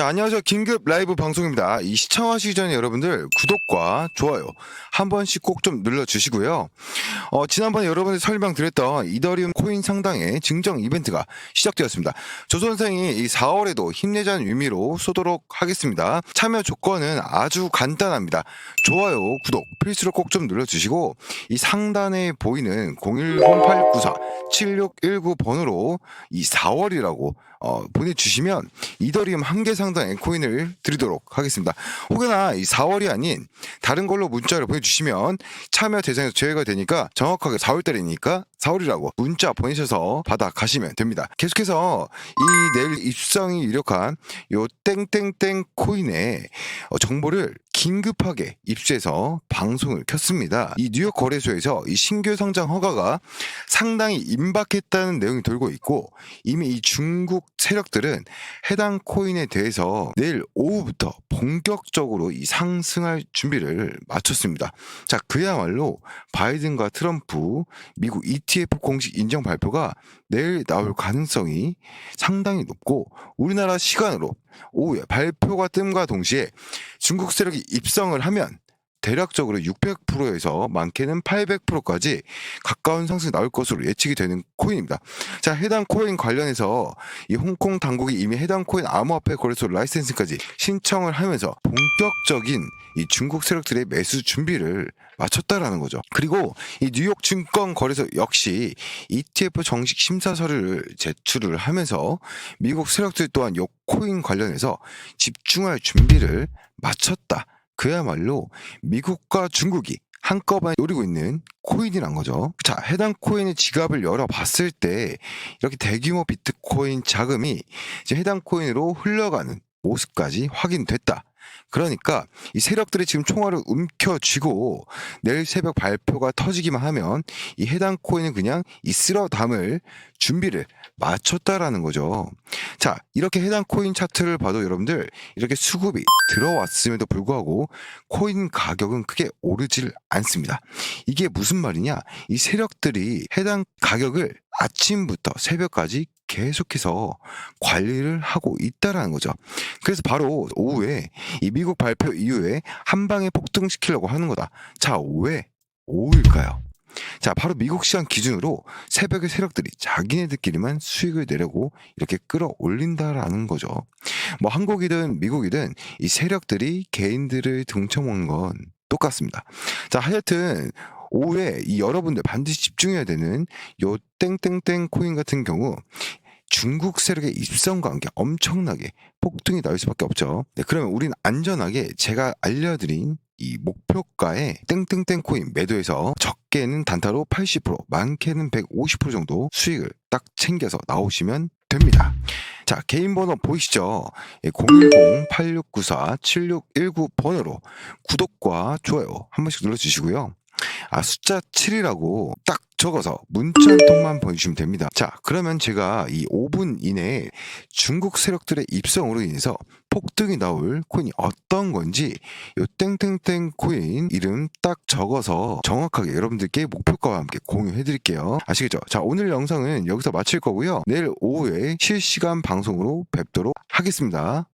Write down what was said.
자, 안녕하세요. 긴급 라이브 방송입니다. 이 시청하시기 전에 여러분들 구독과 좋아요 한 번씩 꼭 좀 눌러주시고요. 어, 지난번에 여러분들 설명드렸던 이더리움 코인 상당의 증정 이벤트가 시작되었습니다. 조선생이 이 4월에도 힘내자는 의미로 쏘도록 하겠습니다. 참여 조건은 아주 간단합니다. 좋아요, 구독 필수로 꼭 좀 눌러주시고 이 상단에 보이는 010894-7619 번호로 이 4월이라고 어, 보내주시면 이더리움 한 개 상당의 코인을 드리도록 하겠습니다. 혹여나 이 4월이 아닌 다른 걸로 문자를 보내주시면 참여 대상에서 제외가 되니까 정확하게 4월달이니까 4월이라고 문자 보내셔서 받아 가시면 됩니다. 계속해서 이 내일 입성이 이력한 요 땡땡땡 코인의 어, 정보를 긴급하게 입수해서 방송을 켰습니다. 이 뉴욕 거래소에서 이 신규 상장 허가가 상당히 임박했다는 내용이 돌고 있고 이미 이 중국 세력들은 해당 코인에 대해서 내일 오후부터 본격적으로 이 상승할 준비를 마쳤습니다. 자, 그야말로 바이든과 트럼프 미국 ETF 공식 인정 발표가 내일 나올 가능성이 상당히 높고 우리나라 시간으로 오후에 발표가 뜸과 동시에 중국 세력이 입성을 하면 대략적으로 600%에서 많게는 800%까지 가까운 상승이 나올 것으로 예측이 되는 코인입니다. 자, 해당 코인 관련해서 이 홍콩 당국이 이미 해당 코인 암호화폐 거래소 라이센스까지 신청을 하면서 본격적인 이 중국 세력들의 매수 준비를 마쳤다라는 거죠. 그리고 이 뉴욕 증권 거래소 역시 ETF 정식 심사 서류를 제출을 하면서 미국 세력들 또한 이 코인 관련해서 집중할 준비를 마쳤다. 그야말로 미국과 중국이 한꺼번에 노리고 있는 코인이란 거죠. 자, 해당 코인의 지갑을 열어봤을 때 이렇게 대규모 비트코인 자금이 이제 해당 코인으로 흘러가는 모습까지 확인됐다. 그러니까 이 세력들이 지금 총알을 움켜쥐고 내일 새벽 발표가 터지기만 하면 이 해당 코인은 그냥 이 쓸어 담을 준비를 마쳤다라는 거죠. 자, 이렇게 해당 코인 차트를 봐도 여러분들 이렇게 수급이 들어왔음에도 불구하고 코인 가격은 크게 오르질 않습니다. 이게 무슨 말이냐? 이 세력들이 해당 가격을 아침부터 새벽까지 계속해서 관리를 하고 있다라는 거죠. 그래서 바로 오후에 이 미국 발표 이후에 한 방에 폭등시키려고 하는 거다. 자, 왜 오후일까요? 자, 바로 미국 시장 기준으로 새벽에 세력들이 자기네들끼리만 수익을 내려고 이렇게 끌어올린다라는 거죠. 뭐 한국이든 미국이든 이 세력들이 개인들을 등쳐먹는 건 똑같습니다. 자, 하여튼 오후에 이 여러분들 반드시 집중해야 되는 요 땡땡땡 코인 같은 경우 중국 세력의 입성 관계 엄청나게 폭등이 나올 수밖에 없죠. 네, 그러면 우리는 안전하게 제가 알려드린 이 목표가의 땡땡땡 코인 매도해서 적게는 단타로 80%, 많게는 150% 정도 수익을 딱 챙겨서 나오시면 됩니다. 자, 개인 번호 보이시죠? 예, 010-8694-7619 번호로 구독과 좋아요 한 번씩 눌러주시고요. 아, 숫자 7이라고 딱 적어서 문자 한 통만 보내주시면 됩니다. 자, 그러면 제가 이 5분 이내에 중국 세력들의 입성으로 인해서 폭등이 나올 코인이 어떤 건지 요 땡땡땡 코인 이름 딱 적어서 정확하게 여러분들께 목표가와 함께 공유해 드릴게요. 아시겠죠? 자, 오늘 영상은 여기서 마칠 거고요. 내일 오후에 실시간 방송으로 뵙도록 하겠습니다.